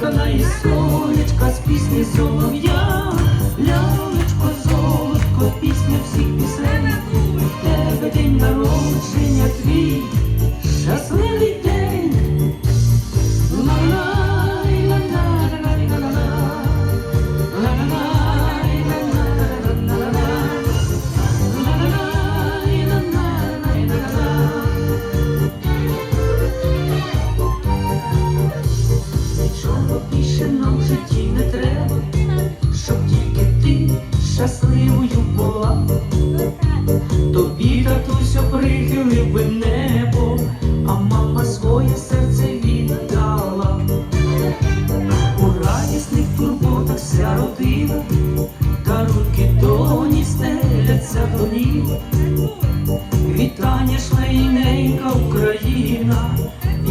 Долає сонечка з пісні солов'я.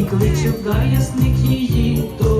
кличе в ясник її. то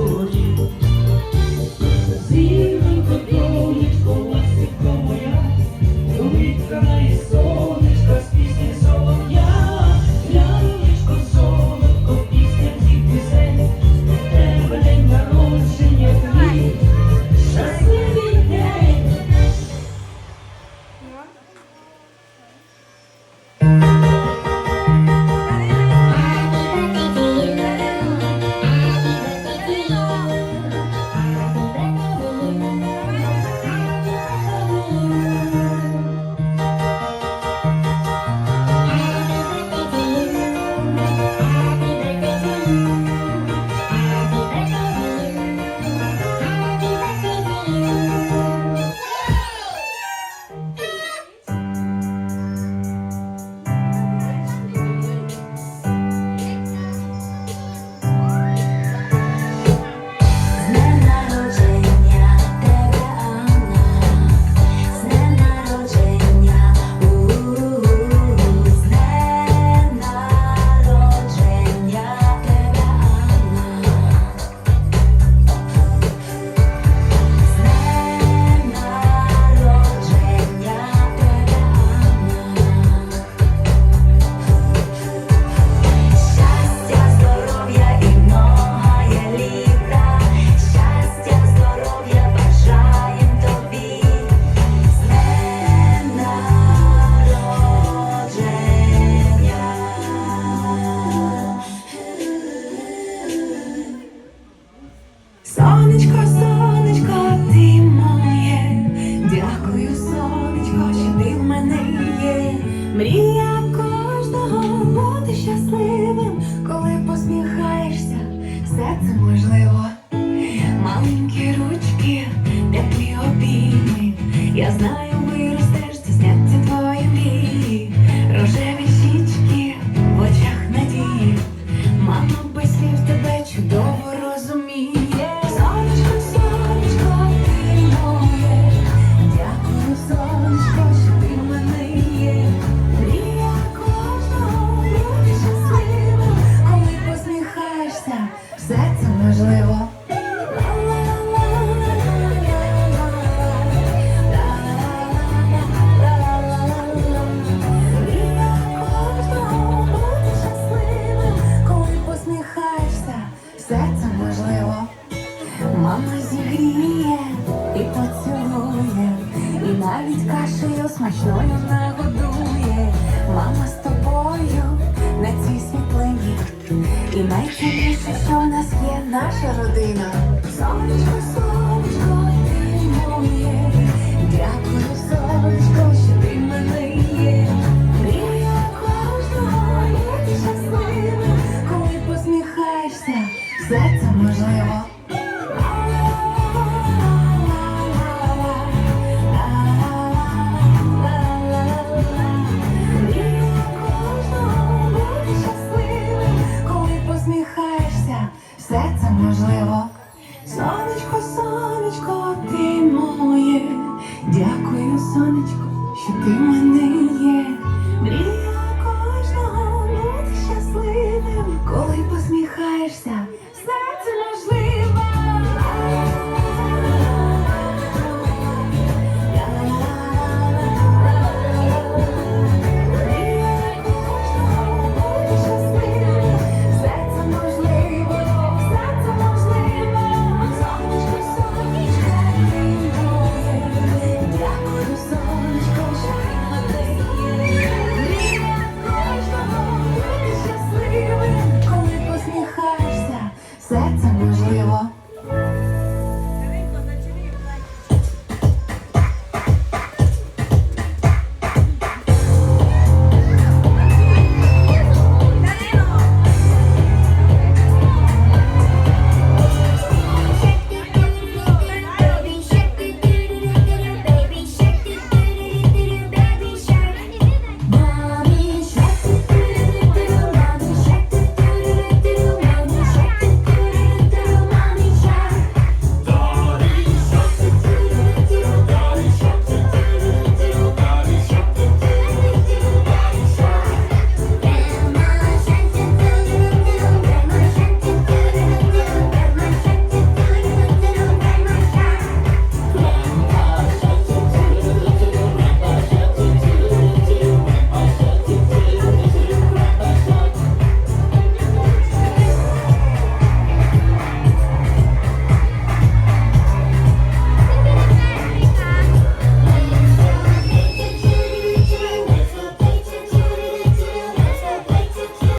сонечко, ти моє, дякую, сонечко, що ти в мене є. Мрія кожного бути щасливим, коли посміхаєшся, все можливо. Маленькі ручки, теплі обійми, я знаю. найцінніше, що в нас є наша родина. Сонечко Sonichko, Shukri.